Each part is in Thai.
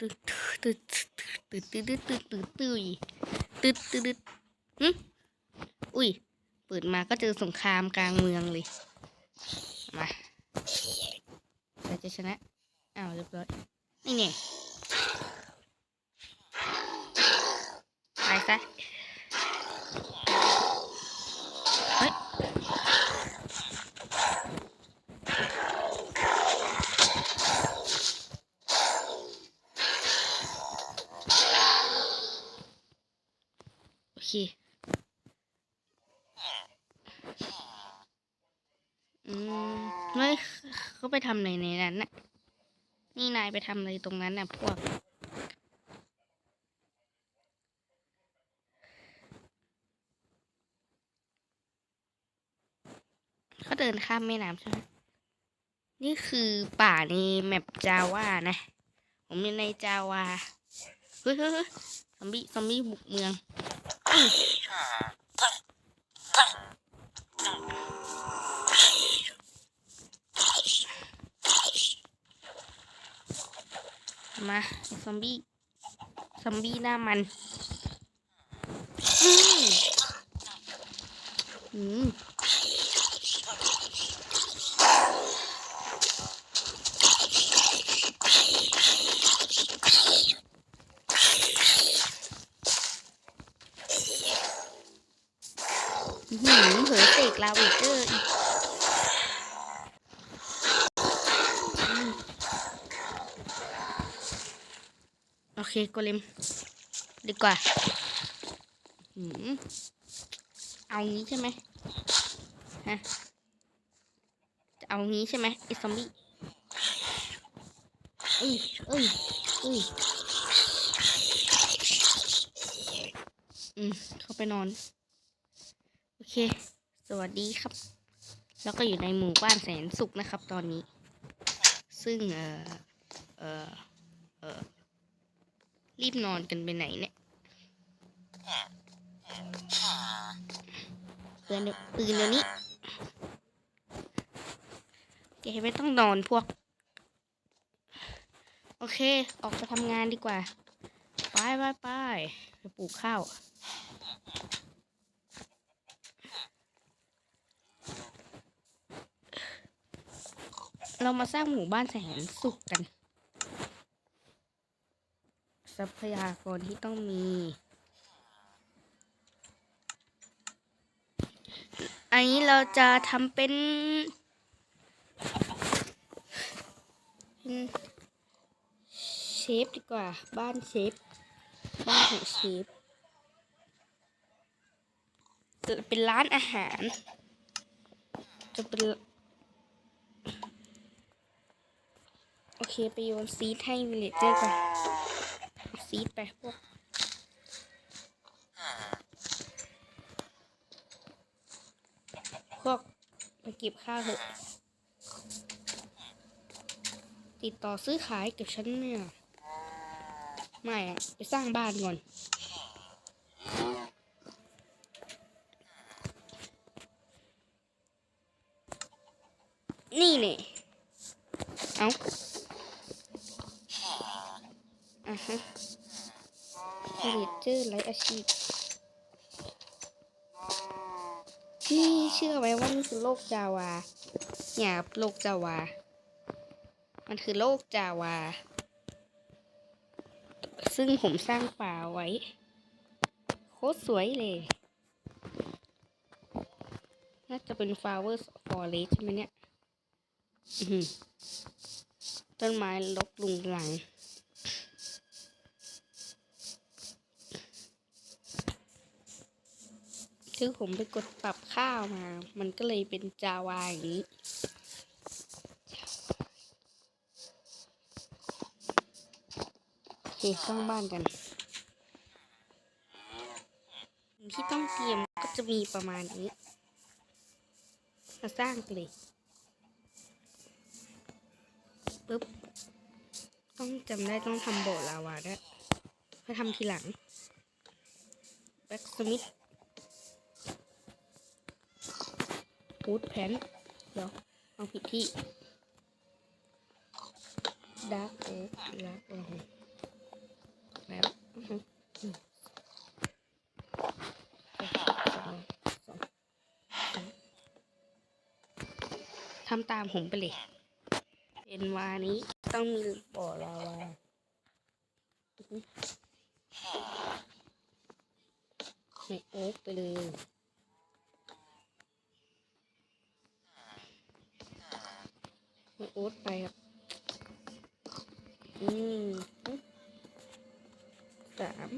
ตึ๊ดตึ๊ดตึ๊ดตึ๊ดตึ๊ดตึ๊ดตึ๊ดตึ๊ดตึ๊ดตึ๊ดตึ๊ดอุ้ย เปิดมาก็เจอสงครามกลางเมืองเลย มาเราจะชนะ อ้าวเรียบร้อย นี่เนี่ยไปซะ อืมเฮ้ยเขาไปทำอะไรในนั้นน่ะ นี่นายไปทำอะไรตรงนั้นน่ะพวก เขาเดินข้ามแม่น้ำใช่ไหมนี่คือป่าในแมปจาว่านะ ผมอยู่ในจาวา เฮ้ยเฮ้ยเฮ้ยซอมบี้ ซอมบี้บุกเมือง มาไอ้ซอมบี้ซอมบี้หน้ามันอืม หืมเผยเสกลาวิเกอร์อีกอืมโอเคโกเลมดีกว่าหืมเอางี้ใช่ไหมฮะจะเอางี้ใช่ไหมไอ้ซอมบี้เอ้ยเอ้ยเอ้ยอืม เข้าไปนอน สวัสดีครับ แล้วก็อยู่ในหมู่บ้านแสนสุขนะครับ ตอนนี้ ซึ่งเออเออเออรีบนอนกันไปไหนเนี่ยปืนเดี๋ยปืนเดี๋ยวนี้แกไม่ต้องนอนพวก โอเค ออกไปทำงานดีกว่า ไปไปไปไปปลูกข้าว เรามาสร้างหมู่บ้านแสนสุขกัน ทรัพยากรที่ต้องมี อันนี้เราจะทำเป็นเชฟดีกว่า บ้านเชฟ บ้านของเชฟจะเป็นร้านอาหาร จะเป็น โอเค ไปโยนซีดให้วิลเลจเจอร์ก่อนซีดไปพวกพวกมาเก็บข้าวเถอะ ติดต่อซื้อขายกับฉันเนี่ย ไม่อะไปสร้างบ้านก่อนเนี่ยเอาอะฮะผลิตเจ อาชีพนี่เชื่อไหมว่านี่คือโลกจาวาเนี่ยโลกจาวา มันคือโลกจาวา ซึ่งผมสร้างป่าไว้ โคตรสวยเลย น่าจะเป็น flowers forest ใช่ไหมเนี่ยต้นไม้ลกลุงหลัง คือผมไปกดปรับข้าวมา มันก็เลยเป็นจาวาอย่างนี้ โอเคสร้างบ้านกัน ที่ต้องเตรียมก็จะมีประมาณนี้ มาสร้างกันเลยปุ๊บ ต้องจำได้ต้องทำโบลาวาด้วยเพื่อทำทีหลัง แบ็กสมิธ พูดแผนเดี๋ยวเอาผิดที่ดาร์กเอ็กดากลงแล้วทำตามผมไปเลย เป็นวานี้ต้องมีบ่อลาวาไม่โอ๊กไปเลย ไม่โอ๊ตไปครับ อืมสาม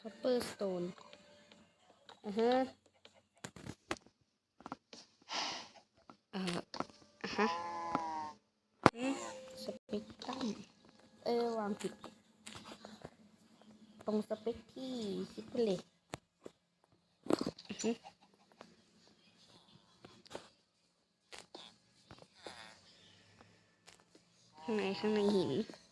คัพเปอร์สโตนอ่าฮะเอ่ออะฮะอืมสเปกตรัมเออ วางผิด ตรงสเปคที่คิดไปเลยอื อฮึข้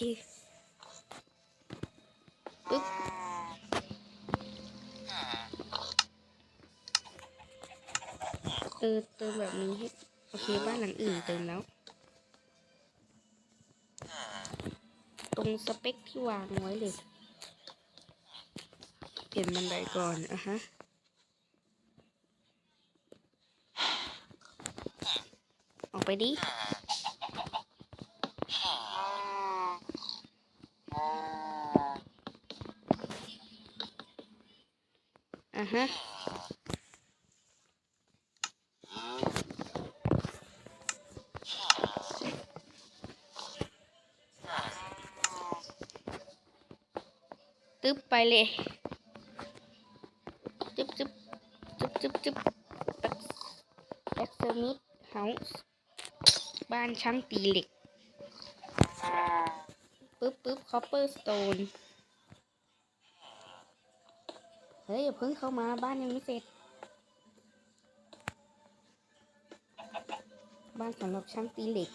ปึ๊บเออเติมแบบนี้ให้โอเคบ้านหลังอื่นเติมแล้ว ตรงสเปคที่วางไว้เลยเปลี่ยนบันไดก่อนอะฮะออกไปดิ ฮะตึ๊บไปเลยจึ๊บจึ๊บจึ๊บจึ๊บจึ๊บแบ็กแบ็กสมิธเฮาส์บ้านช่างตีเหล็กปึ๊บปึ๊บคอปเปอร์สโตน เฮ้ยอย่าเพิ่งเข้ามาบ้านยังไม่เสร็จ บ้านสำหรับช่างตีเหล็ก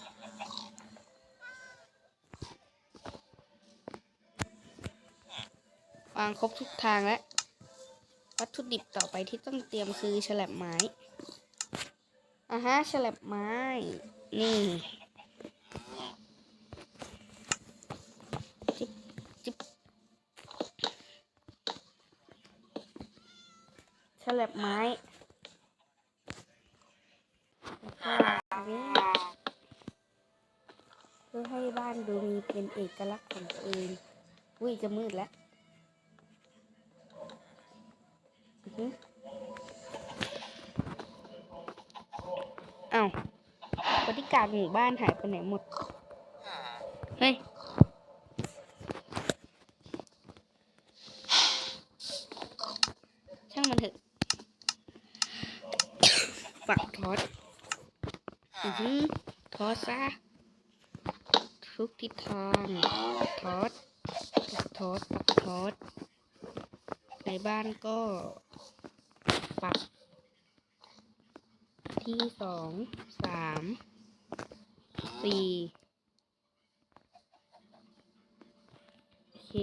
วางครบทุกทางแล้ว วัตถุดิบต่อไปที่ต้องเตรียมคือฉลับไม้อะฮะฉลับไม้ นี่จิบจิบ ฉลับไม้เพื่อให้บ้านดูมีเป็นเอกลักษณ์ของตัวเองอุ้ยจะมืดแล้วอือหืออ้าวบริการหมู่บ้านหายไปไหนหมด เฮ้ย ช่างมันเถอะ ฝักทอด อือหื อทอซะทุกทิศทางทอดปักทอดปักทอด ในบ้านก็ ปัก ที่สองสามสี่โอเค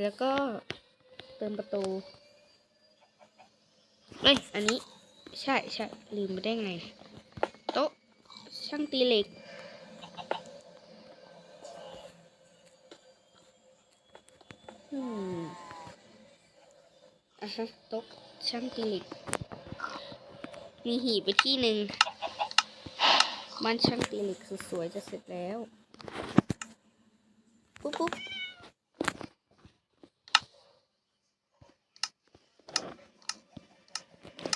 แล้วก็เติมประตูเอ้ยอันนี้ ใช่ใช่ลืมไปได้ไง โต๊ะช่างตีเหล็ก อืมอะฮะโต๊ะช่างตีเหล็ก มีหีบไปที่หนึ่งบ้านช่างตีเหล็กสวยๆจะเสร็จแล้ว ปุ๊บปุ๊บ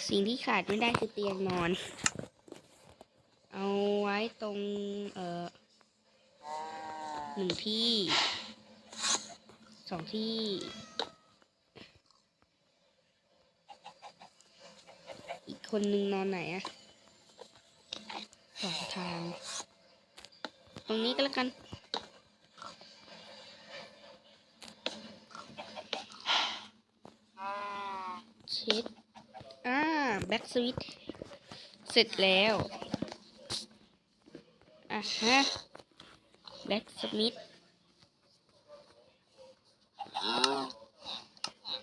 สิ่งที่ขาดไม่ได้คือเตียงนอน เอาไว้ตรง เอ่อหนึ่งที่สองที่ อีกคนหนึ่งนอนไหนอะสองทาง ตรงนี้ก็แล้วกัน เช็ดอ่า แบ็กสวิตเสร็จแล้วอะฮะแบ็กสมิธ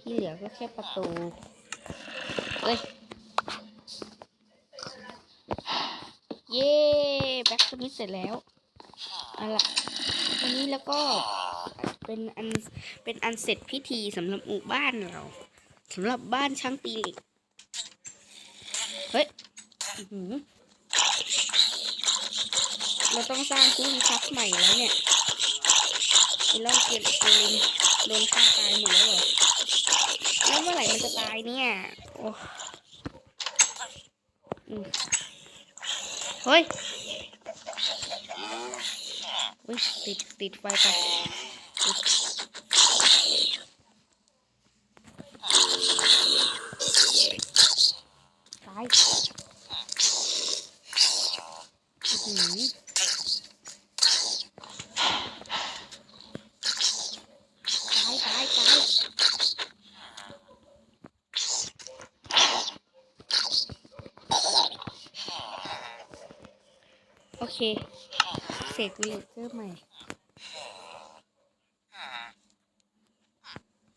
ที่เหลือก็แค่ประตูเอ้ย เย้แบ็กสมิธเสร็จแล้วอาล่ะวันนี้แล้วก็เป็นอันเป็นอันเสร็จพิธีสำหรับหมู่บ้านเราสำหรับบ้านช่างตีเหล็ก เฮ้ยเราต้องสร้างคู่พิทักใหม่แล้วเนี่ยไอ้ล่องเกียร์เกลินโดนฆ่าตายหมดแล้วเหรอแล้วเมื่อไหร่มันจะตายเนี่ย โอ้เฮ้ยเฮ้ยติดติดไฟไปติดตายอื้อหือตายตายตายโอ เคเสกวิลเลจเจอร์ใหม่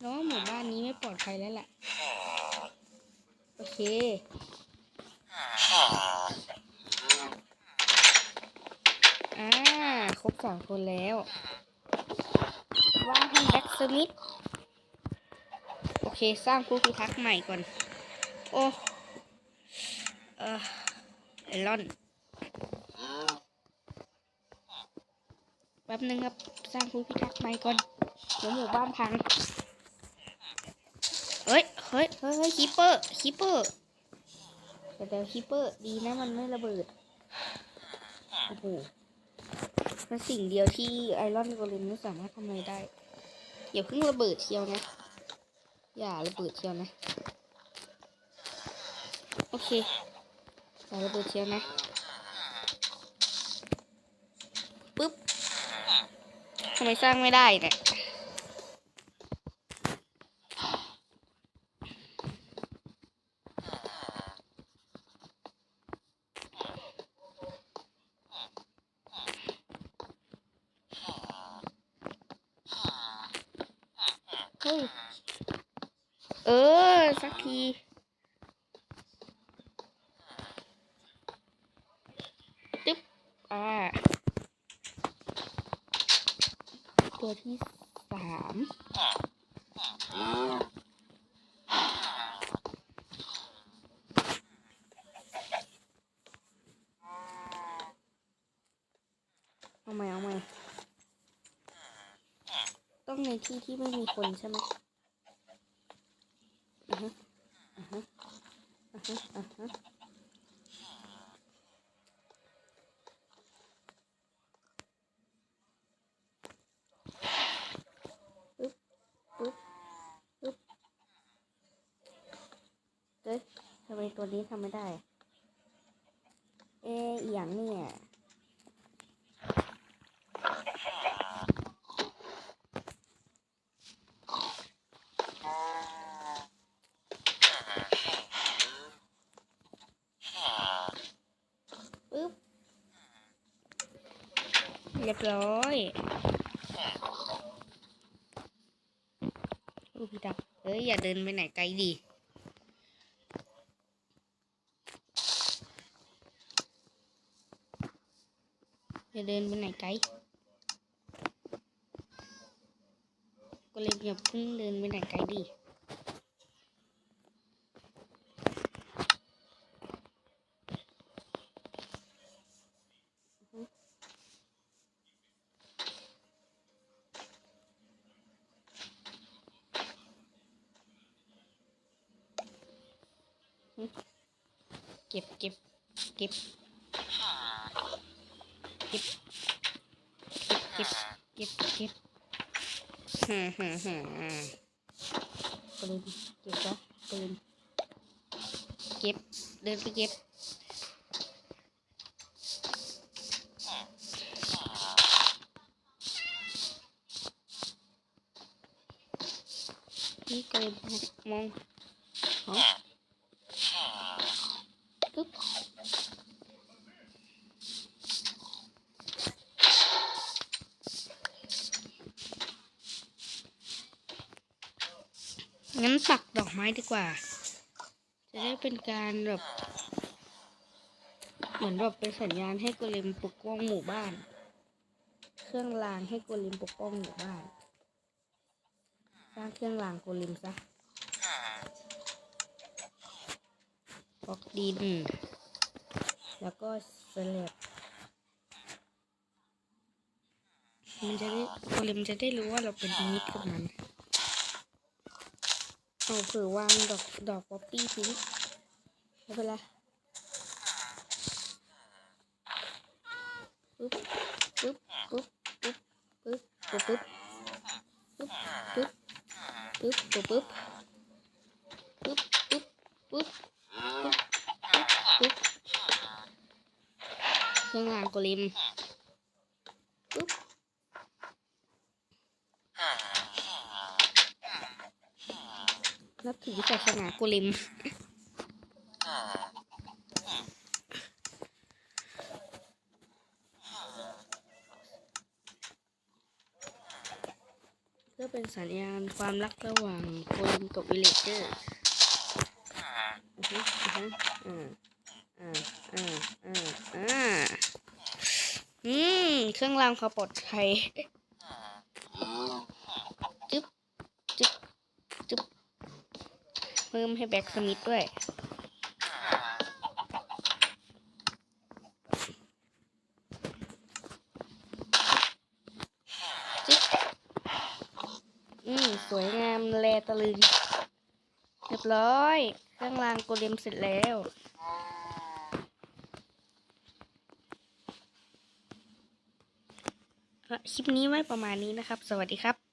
แล้วว่าหมู่บ้านนี้ไม่ปลอดภัยแล้วแหละ โอเคอ่าครบสองคนแล้วว่างให้แบ็กสมิธโอเค สร้างผู้พิทักษ์ใหม่ก่อน โอ้ เออไอรอน แป๊บนึงครับ สร้างผู้พิทักษ์ใหม่ก่อนเดี๋ยวหมู่บ้านพัง เฮ้ย เฮ้ย เฮ้ยเฮ้ยคีเปอร์ คีเปอร์เดี๋ยวเดี๋ยวคีเปอร์ ดีนะมันไม่ระเบิด โอ้โหเป็นสิ่งเดียวที่ไอรอนโกเลมไม่สามารถทำอะไรได้ อย่าเพิ่งระเบิดเชียวนะ อย่าระเบิดเชียวนะ โอเคอย่าระเบิดเชียวนะ ปึ๊บ ทำไมสร้างไม่ได้เนี่ยเฮ้ยเออ สักทีตึ๊บอ่า ตัวที่สามเอาไหมเอาไหมต้องในที่ที่ไม่มีคนใช่ไหมอ่าฮะอ่าฮะอ่าฮะอ่าฮะปึ๊บปึ๊บปึ๊บเอ้ยทำไม ตัวนี้ทำไม่ได้ เออย่างเนี่ยปึ๊บเรียบร้อยอู้พี่ดักเอ้ย อย่าเดินไปไหนไกลดิ เดินไปไหนไกลก็เลยอย่าเพิ่งเดินไปไหนไกลดิเก็บเก็บเก็บ เก็บเก็บเก็บเก็บฮ่าฮ่าฮ่าปืนเก็บแล้วปืนเก็บเดินไปเก็บนี่ก็เลยมองมองปึ๊บ งั้นปักดอกไม้ดีกว่า จะได้เป็นการแบบ เหมือนแบบเป็นสัญญาณให้โกเลมปกป้องหมู่บ้าน เครื่องรางให้โกเลมปกป้องหมู่บ้าน สร้างเครื่องรางโกเลมซะบล็อกดิน แล้วก็สแลบมันจะได้โกเลมจะได้รู้ว่าเราเป็นมิตรกับมัน เอาเผื่อวางดอกดอกป๊อปปี้ทิ้งไม่เป็นไรปึ๊บปึ๊บปึ๊บปึ๊บปึ๊บปึ๊บปึ๊บปึ๊บปึ๊บปึ๊บปึ๊บปึ๊บปึ๊บปึ๊บปึ๊บปึ๊บปึ๊บเครื่องรางกลิม นับถือศาสนาโกลิมเพื่อเป็นสัญญาณความรักระหว่างโกลิมกับวิเลเจอร์อือฮึอือฮึอ่าอ่าอ่าอ่าอืมเครื่องรางควาปลอดภัยจึ๊บจึ๊บจึ๊บ เพิ่มให้แบ็กสมิธด้วยจึ๊บอืมสวยงามแลตะลึงเรียบร้อย เครื่องรางโกเลมเสร็จแล้วคลิปนี้ไว้ประมาณนี้นะครับ สวัสดีครับ